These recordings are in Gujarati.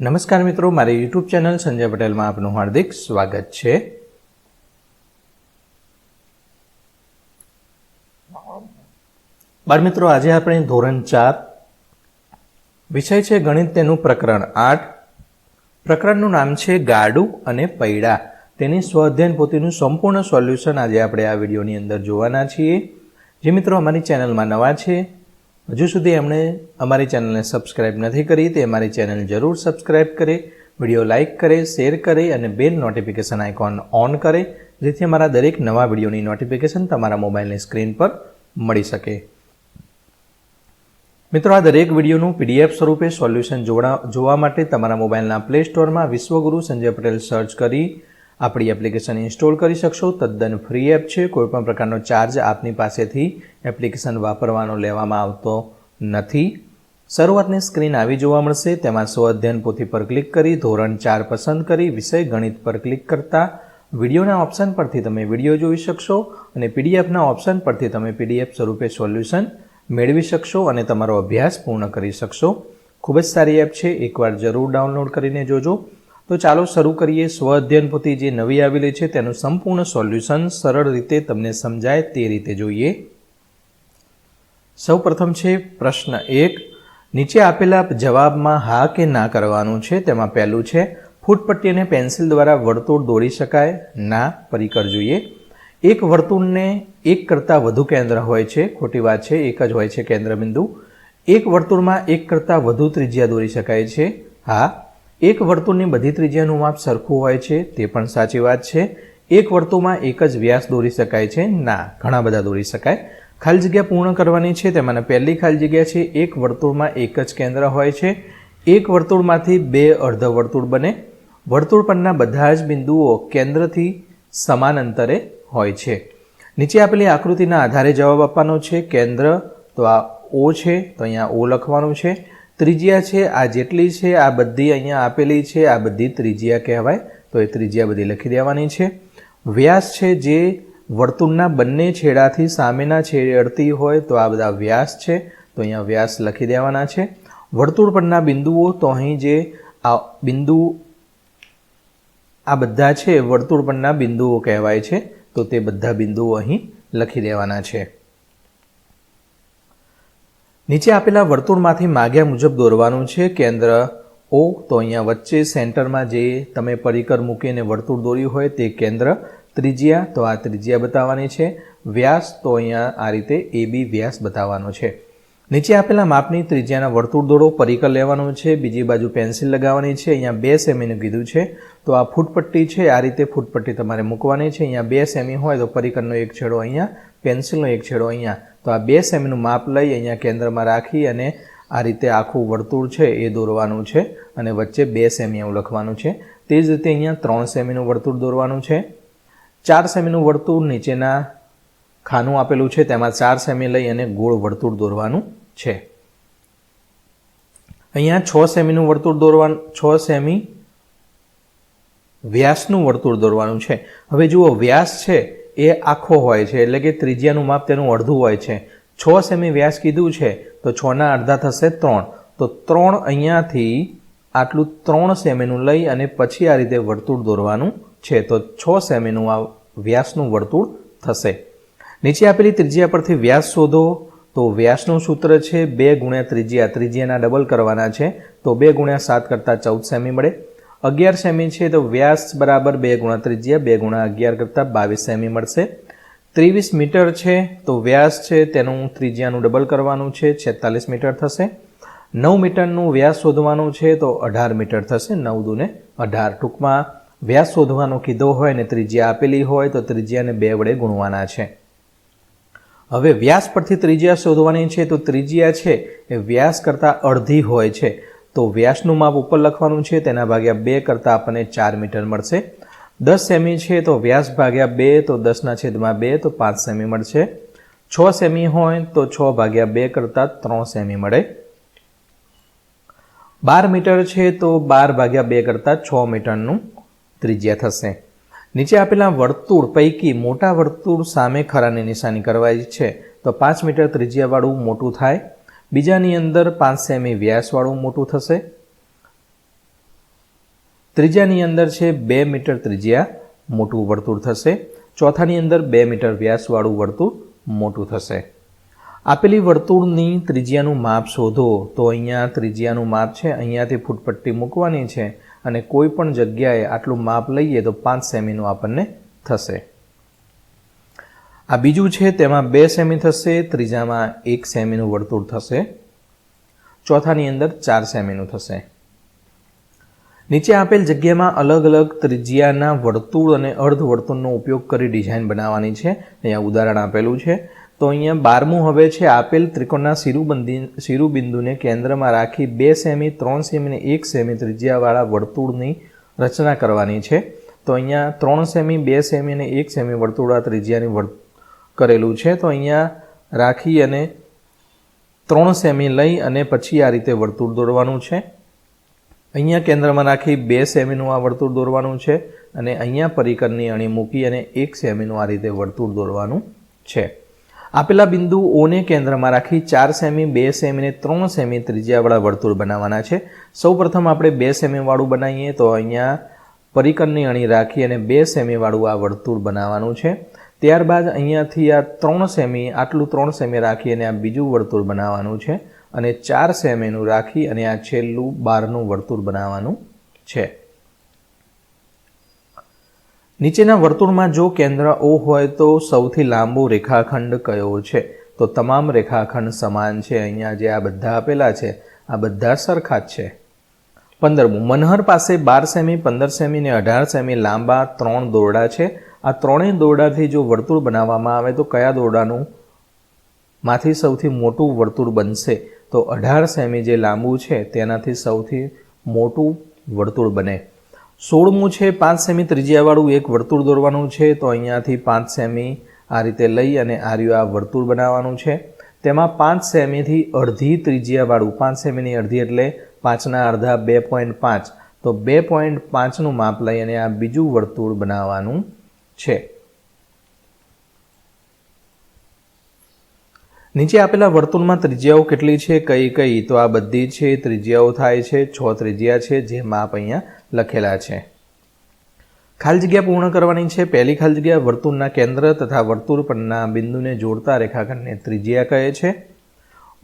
નમસ્કાર મિત્રો, મારી યુટ્યુબ ચેનલ સંજય પટેલમાં આપનું હાર્દિક સ્વાગત છે. બાળ મિત્રો, આજે આપણે ધોરણ ચાર વિષય છે ગણિત તેનું પ્રકરણ આઠ. પ્રકરણનું નામ છે ગાડું અને પૈડા. તેની સ્વઅધ્યયન પોતીનું સંપૂર્ણ સોલ્યુશન આજે આપણે આ વિડીયોની અંદર જોવાના છીએ. જે મિત્રો અમારી ચેનલમાં નવા છે હજુ સુધી એમણે અમારી ચેનલને સબસ્ક્રાઇબ નથી કરી તે અમારી ચેનલ જરૂર સબસ્ક્રાઇબ કરે, વીડિયો લાઇક કરે, શેર કરે અને બેલ નોટિફિકેશન આઇકોન ઓન કરે, જેથી અમારા દરેક નવા વિડીયોની નોટિફિકેશન તમારા મોબાઈલની સ્ક્રીન પર મળી શકે. મિત્રો, આ દરેક વિડીયોનું પીડીએફ સ્વરૂપે સોલ્યુશન જોવા માટે તમારા મોબાઈલના પ્લે સ્ટોરમાં વિશ્વગુરુ સંજય પટેલ સર્ચ કરી આપણી એપ્લિકેશન ઇન્સ્ટોલ કરી શકશો. તદ્દન ફ્રી એપ છે. કોઈપણ પ્રકારનો ચાર્જ આપની પાસેથી એપ્લિકેશન વાપરવાનો, લેવામાં આવતો નથી. શરૂઆતની સ્ક્રીન આવી જોવા મળશે. તેમાં સ્વ અધ્યયન પોથી પર ક્લિક કરી, ધોરણ ચાર પસંદ કરી, વિષય ગણિત પર ક્લિક કરતા વિડીયોના ઓપ્શન પરથી તમે વીડિયો જોઈ શકશો અને પીડીએફના ઓપ્શન પરથી તમે પીડીએફ સ્વરૂપે સોલ્યુશન મેળવી શકશો અને તમારો અભ્યાસ પૂર્ણ કરી શકશો. ખૂબ જ સારી એપ છે. એકવાર જરૂર ડાઉનલોડ કરીને જોજો. તો ચાલો શરૂ કરીએ સ્વ અધ્યયન પોથી જે નવી આવેલી છે તેનું સંપૂર્ણ સોલ્યુશન સરળ રીતે તમને સમજાય તે રીતે જોઈએ. સૌ પ્રથમ છે પ્રશ્ન એક, નીચે આપેલા જવાબમાં હા કે ના કરવાનું છે તેમાં પહેલું છે, ફૂટપટ્ટી અને પેન્સિલ દ્વારા વર્તુળ દોરી શકાય? ના પરિકર જોઈએ. એક વર્તુળને એક કરતાં વધુ કેન્દ્ર હોય છે, ખોટી વાત છે, એક જ હોય છે કેન્દ્રબિંદુ. એક વર્તુળમાં એક કરતાં વધુ ત્રિજ્યા દોરી શકાય છે? હા એક વર્તુળની બધી ત્રિજ્યાનું માપ સરખું હોય છે, તે પણ સાચી વાત છે. એક વર્તુળમાં એક જ વ્યાસ દોરી શકાય છે. ના, ઘણા બધા દોરી શકાય. ખાલી જગ્યા પૂર્ણ કરવાની છે, તેમાંના પહેલી ખાલી જગ્યા છે. એક વર્તુળમાં એક જ કેન્દ્ર હોય છે. એક વર્તુળમાંથી બે અર્ધ વર્તુળ બને. વર્તુળ પરના બધા જ બિંદુઓ કેન્દ્રથી સમાન અંતરે હોય છે. નીચે આપેલી આકૃતિના આધારે જવાબ આપવાનો છે, કેન્દ્ર, તો આ ઓ છે, તો અહીંયા ઓ લખવાનું છે. ત્રિજ્યા છે, આ જેટલી છે, આ બધી અહીંયા આપેલી છે, આ બધી ત્રિજ્યા કહેવાય. તો એ ત્રિજ્યા બધી લખી દેવાની છે. વ્યાસ છે જે વર્તુળના બંને છેડાથી સામેના છેડે અડતી હોય તો આ બધા વ્યાસ છે. તો અહીંયા વ્યાસ લખી દેવાના છે. વર્તુળ પરના બિંદુઓ તો અહીં જે આ બિંદુ આ બધા છે, વર્તુળ પરના બિંદુઓ કહેવાય છે. તો તે બધા બિંદુઓ અહીં લખી દેવાના છે. નીચે આપેલા વર્તુળમાંથી માગ્યા મુજબ દોરવાનું છે. કેન્દ્ર ઓ તો અહીંયા વચ્ચે સેન્ટરમાં જે તમે પરિકર મૂકીને વર્તુળ દોર્યું હોય તે કેન્દ્ર. ત્રિજ્યા, તો આ ત્રિજ્યા બતાવવાની છે. વ્યાસ, તો અહીંયા આ રીતે એ બી વ્યાસ બતાવવાનો છે. નીચે આપેલા માપની ત્રિજ્યાના વર્તુળ દોરો, પરિકર લેવાનો છે, બીજી બાજુ પેન્સિલ લગાવવાની છે, અહીંયા બે સેમીનું કીધું છે, તો આ ફૂટપટ્ટી છે, આ રીતે ફૂટપટ્ટી તમારે મૂકવાની છે, અહીંયા બે સેમી હોય તો પરિકરનો એક છેડો અહીંયા, પેન્સિલનો એક છેડો અહીંયા. તો આ બે સેમીનું માપ લઈ અહીંયા કેન્દ્રમાં રાખી અને આ રીતે આખું વર્તુળ છે એ દોરવાનું છે અને વચ્ચે બે સેમી એવું લખવાનું છે. તે જ રીતે અહીંયા ત્રણ સેમીનું વર્તુળ દોરવાનું છે. ચાર સેમીનું વર્તુળ નીચેના ખાનું આપેલું છે, તેમાં ચાર સેમી લઈ અને ગોળ વર્તુળ દોરવાનું છે. અહીંયા છ સેમીનું વર્તુળ દોરવાનું, છ સેમી વ્યાસનું વર્તુળ દોરવાનું છે. હવે જુઓ, વ્યાસ છે એ આખો હોય છે, એટલે કે ત્રિજ્યાનું માપ તેનું અડધું હોય છે. છ સેમી વ્યાસ કીધું છે, તો છના અડધા થશે ત્રણ. તો ત્રણ અહીંયાથી આટલું ત્રણ સેમીનું લઈ અને પછી આ રીતે વર્તુળ દોરવાનું છે. તો છ સેમીનું આ વ્યાસનું વર્તુળ થશે. નીચે આપેલી ત્રિજ્યા પરથી વ્યાસ શોધો. તો વ્યાસનું સૂત્ર છે બે ગુણ્યા ત્રિજ્યા. ત્રિજ્યાના ડબલ કરવાના છે. તો બે ગુણ્યા સાત કરતાં ચૌદ સેમી મળે. અગિયાર સેમી છે તો વ્યાસ બરાબર બે ગુણા ત્રિજ્યા, બે ગુણા અગિયાર કરતાં બાવીસ સેમી મળશે. ત્રેવીસ મીટર છે તો વ્યાસ છે તેનું ત્રિજ્યાનું ડબલ કરવાનું છે. છેતાલીસ મીટર થશે. નવ મીટરનું વ્યાસ શોધવાનું છે તો અઢાર મીટર થશે. નવ દુને અઢાર ટૂંકમાં વ્યાસ શોધવાનો કીધો હોય ને ત્રિજ્યા આપેલી હોય તો ત્રિજ્યાને બે વડે ગુણવાના છે. હવે વ્યાસ પરથી ત્રિજ્યા શોધવાની છે, તો ત્રિજ્યા છે એ વ્યાસ કરતાં અડધી હોય છે. તો વ્યાસનું માપ ઉપર લખવાનું છે, તેના ભાગ્યા બે કરતાં આપણને ચાર મીટર મળશે. દસ સેમી છે, તો વ્યાસ ભાગ્યા બે, તો દસના છેદમાં બે, તો પાંચ સેમી મળશે. છ સેમી હોય, તો છ ભાગ્યા બે કરતાં ત્રણ સેમી મળે. બાર મીટર છે, તો બાર ભાગ્યા બે કરતાં છ મીટરનું ત્રિજ્યા થશે. નીચે આપેલા વર્તુળ પૈકી મોટા વર્તુળ સામે ખરાની નિશાની કરવાય છે. તો પાંચ મીટર ત્રિજ્યાવાળું મોટું થાય. બીજાની અંદર પાંચ સેમી વ્યાસવાળું મોટું થશે. ત્રીજાની અંદર છે બે મીટર ત્રિજ્યા મોટું વર્તુળ થશે. ચોથાની અંદર બે મીટર વ્યાસવાળું વર્તુળ મોટું થશે. આપેલી વર્તુળની ત્રિજ્યાનું માપ શોધો. તો અહીંયા ત્રિજ્યાનું માપ છે. અહીંયાથી ફૂટપટ્ટી મૂકવાની છે. અને કોઈ પણ જગ્યાએ આટલું માપ લઈએ તો પાંચ સેમીનું આપણને થશે. આ બીજું છે, તેમાં બે સેમી થશે, ત્રીજામાં એક સેમીનું વર્તુળ થશે. ચોથાની અંદર ચાર સેમીનું થશે. નીચે આપેલ જગ્યામાં અલગ અલગ ત્રિજ્યાના વર્તુળ અને અર્ધ વર્તુળનો ઉપયોગ કરી ડિઝાઇન બનાવવાની છે. અહીંયા ઉદાહરણ આપેલું છે. તો અહીંયા બારમું હવે છે આપેલ ત્રિકોણના શિરુબંધી શિરુબિંદુને કેન્દ્રમાં રાખી બે સેમી, ત્રણ સેમી અને એક સેમી ત્રિજ્યાવાળા વર્તુળની રચના કરવાની છે. તો અહીંયા ત્રણ સેમી, બે સેમી અને એક સેમી વર્તુળા ત્રિજ્યાની વર્ત કરેલું છે. તો અહીંયા રાખી અને ત્રણ સેમી લઈ અને પછી આ રીતે વર્તુળ દોરવાનું છે. અહીંયા કેન્દ્રમાં રાખી બે સેમીનું આ વર્તુળ દોરવાનું છે અને અહીંયા પરિકરની અણી મૂકી અને એક સેમીનું આ રીતે વર્તુળ દોરવાનું છે. આપેલા બિંદુ ઓને કેન્દ્રમાં રાખી ચાર સેમી, બે સેમી અને ત્રણ સેમી ત્રિજ્યાવાળા વર્તુળ બનાવવાના છે. સૌપ્રથમ આપણે બે સેમીવાળું બનાવીએ તો અહીંયા પરિકરની અણી રાખી અને બે સેમીવાળું આ વર્તુળ બનાવવાનું છે. ત્યારબાદ અહીંયાથી આ ત્રણ સેમી, આટલું ત્રણ સેમી રાખી અને આ બીજું વર્તુળ બનાવવાનું છે. અને ચાર સેમીનું રાખી અને આ છેલ્લું બારનું વર્તુળ બનાવવાનું છે. નીચેના વર્તુળમાં જો કેન્દ્ર ઓ હોય તો સૌથી લાંબો રેખાખંડ કયો છે? તો તમામ રેખાખંડ સમાન છે. અહીંયા જે આ બધા આપેલા છે, આ બધા સરખા જ છે. પંદરમું, મનહર પાસે બાર સેમી, પંદર સેમી ને અઢાર સેમી લાંબા ત્રણ દોરડા છે. આ ત્રણેય દોરડાથી જો વર્તુળ બનાવવામાં આવે તો કયા દોરડાનું માંથી સૌથી મોટું વર્તુળ બનશે? તો અઢાર સેમી જે લાંબુ છે તેનાથી સૌથી મોટું વર્તુળ બને. સોળમું છે, પાંચ સેમી ત્રિજ્યાવાળું એક વર્તુળ દોરવાનું છે, તો અહીંયાથી પાંચ સેમી આ રીતે લઈ અને આર્યું આ વર્તુળ બનાવવાનું છે. તેમાં પાંચ સેમીથી અડધી ત્રિજ્યાવાળું પાંચ સેમીની અડધી એટલે પાંચના અડધા બે પોઈન્ટ પાંચ. તો બે પોઈન્ટ પાંચનું માપ લઈ અને આ બીજું વર્તુળ બનાવવાનું છે. નીચે આપેલા વર્તુળમાં ત્રિજ્યાઓ કેટલી છે, કઈ કઈ? તો આ બધી છે, ત્રિજ્યાઓ થાય છે, છ ત્રિજ્યા છે, જે માપ અહીંયા લખેલા છે. ખાલી જગ્યા પૂર્ણ કરવાની છે. પહેલી ખાલી જગ્યા વર્તુળના કેન્દ્ર તથા વર્તુળ પરના બિંદુને જોડતા રેખાખંડને ત્રિજ્યા કહે છે.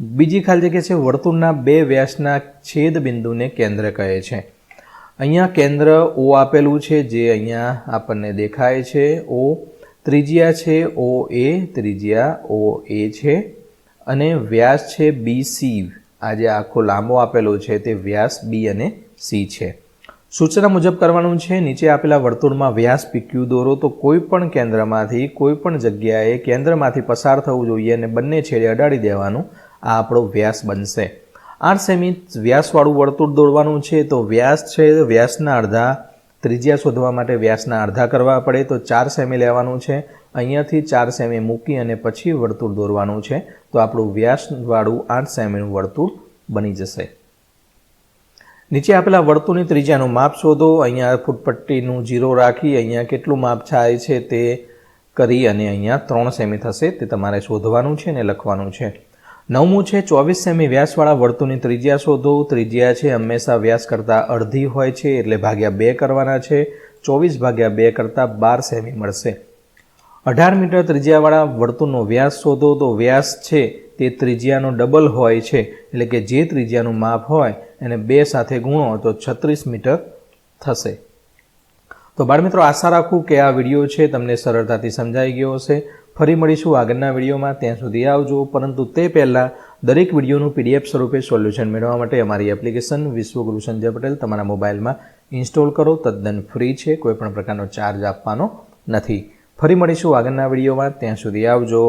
બીજી ખાલી જગ્યા છે, વર્તુળના બે વ્યાસના છેદ બિંદુને કેન્દ્ર કહે છે. અહીંયા કેન્દ્ર ઓ આપેલું છે, જે અહીંયા આપણને દેખાય છે. ઓ ત્રિજ્યા છે ઓ એ ત્રિજ્યા ઓ એ છે. અને વ્યાસ છે બી સી આ જે આખો લાંબો આપેલો છે, તે વ્યાસ બી અને સી છે. સૂચના મુજબ કરવાનું છે, નીચે આપેલા વર્તુળમાં વ્યાસ પીક્યુ દોરો તો કોઈ પણ કેન્દ્રમાંથી, કોઈ પણ જગ્યાએ કેન્દ્રમાંથી પસાર થવું જોઈએ અને બંને છેડે અડાડી દેવાનું આ આપણો વ્યાસ બનશે. આઠ સેમી વ્યાસવાળું વર્તુળ દોરવાનું છે, તો વ્યાસ છે, વ્યાસના અડધા ત્રિજ્યા શોધવા માટે વ્યાસના અડધા કરવા પડે, તો ચાર સેમી લેવાનું છે, અહીંયાથી ચાર સેમી મૂકી અને પછી વર્તુળ દોરવાનું છે, તો આપણું વ્યાસવાળું આઠ સેમીનું વર્તુળ બની જશે. નીચે આપેલા વર્તુળની ત્રિજ્યાનું માપ શોધો. અહીંયા ફૂટપટ્ટીનું જીરો રાખી અહીંયા કેટલું માપ થાય છે તે કરી અને અહીંયા ત્રણ સેમી થશે તે તમારે શોધવાનું છે અને લખવાનું છે. નવમું છે, ચોવીસ સેમી વ્યાસવાળા વર્તુળની ત્રિજ્યા શોધો. ત્રિજ્યા છે, હંમેશા વ્યાસ કરતાં અડધી હોય છે એટલે ભાગ્યા બે કરવાના છે. ચોવીસ ભાગ્યા બે કરતાં બાર સેમી મળશે. અઢાર મીટર ત્રિજ્યાવાળા વર્તુળનો વ્યાસ શોધો. તો વ્યાસ છે તે ત્રિજ્યાનો ડબલ હોય છે એટલે કે જે ત્રિજ્યાનું માપ હોય એને બે સાથે ગુણો તો છત્રીસ મીટર થશે. તો બાળમિત્રો આશા રાખું કે આ વીડિયો છે તમને સરળતાથી સમજાઈ ગયો હશે. ફરી મળીશું આગળના વિડીયોમાં. ત્યાં સુધી આવજો. પરંતુ તે પહેલાં દરેક વિડીયોનું પીડીએફ સ્વરૂપે સોલ્યુશન મેળવવા માટે અમારી એપ્લિકેશન વિશ્વગુરુ સંજય પટેલ તમારા મોબાઈલમાં ઇન્સ્ટોલ કરો. તદ્દન ફ્રી છે. કોઈપણ પ્રકારનો ચાર્જ આપવાનો નથી. ફરી મળીશું આગળના વિડીયોમાં. ત્યાં સુધી આવજો.